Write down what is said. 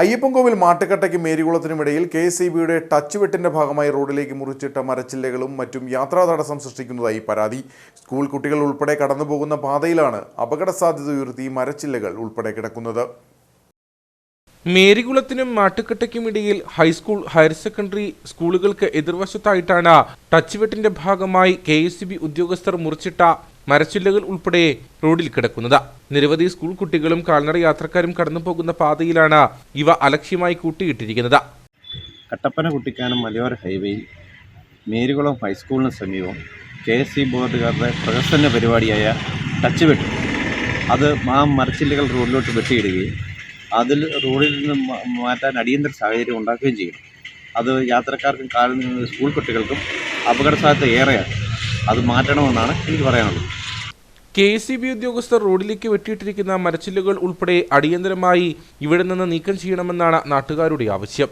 അയ്യപ്പൻകോവിൽ മാട്ടുക്കട്ടയ്ക്കും മേരികുളത്തിനുമിടയിൽ K S ബിയുടെ ടച്ച് വെട്ടിന്റെ ഭാഗമായി റോഡിലേക്ക് മുറിച്ചിട്ട മരച്ചില്ലകളും മറ്റും യാത്രാ തടസ്സം സൃഷ്ടിക്കുന്നതായി പരാതി. സ്കൂൾ കുട്ടികൾ ഉൾപ്പെടെ കടന്നുപോകുന്ന പാതയിലാണ് അപകട സാധ്യത ഉയർത്തി മരച്ചില്ലകൾ ഉൾപ്പെടെ കിടക്കുന്നത്. മേരികുളത്തിനും മാട്ടുക്കട്ടയ്ക്കുമിടയിൽ ഹൈസ്കൂൾ ഹയർ സെക്കൻഡറി സ്കൂളുകൾക്ക് എതിർവശത്തായിട്ടാണ് ടച്ച് വെട്ടിന്റെ ഭാഗമായി കെ ഉദ്യോഗസ്ഥർ മുറിച്ചിട്ട മരച്ചില്ലകൾ ഉൾപ്പെടെ റോഡിൽ കിടക്കുന്നത്. നിരവധി സ്കൂൾ കുട്ടികളും കാൽനട യാത്രക്കാരും കടന്നുപോകുന്ന പാതയിലാണ് ഇവ അലക്ഷ്യമായി കൂട്ടിയിട്ടിരിക്കുന്നത്. കട്ടപ്പന കുട്ടിക്കാനം മലയോര ഹൈവേയിൽ മേരികുളം ഹൈസ്കൂളിന് സമീപം കെ എസ് സി ബോർഡുകാരുടെ പ്രദർശന പരിപാടിയായ ടച്ച് വെട്ട് അത് ആ മരച്ചില്ലകൾ റോഡിലോട്ട് വെട്ടിയിടുകയും അതിൽ റോഡിൽ നിന്ന് മാറ്റാൻ അടിയന്തര സാഹചര്യം ഉണ്ടാക്കുകയും ചെയ്യും. അത് യാത്രക്കാർക്കും കാലിൽ സ്കൂൾ കുട്ടികൾക്കും അപകട സാധ്യത ഏറെയാണ്. അത് മാറ്റണമെന്നാണ് എനിക്ക് പറയാനുള്ളത്. കെ സി ബി ഉദ്യോഗസ്ഥർ റോഡിലേക്ക് വെട്ടിയിട്ടിരിക്കുന്ന മരച്ചില്ലുകൾ ഉൾപ്പെടെ അടിയന്തരമായി ഇവിടെ നിന്ന് നീക്കം ചെയ്യണമെന്നാണ് നാട്ടുകാരുടെ ആവശ്യം.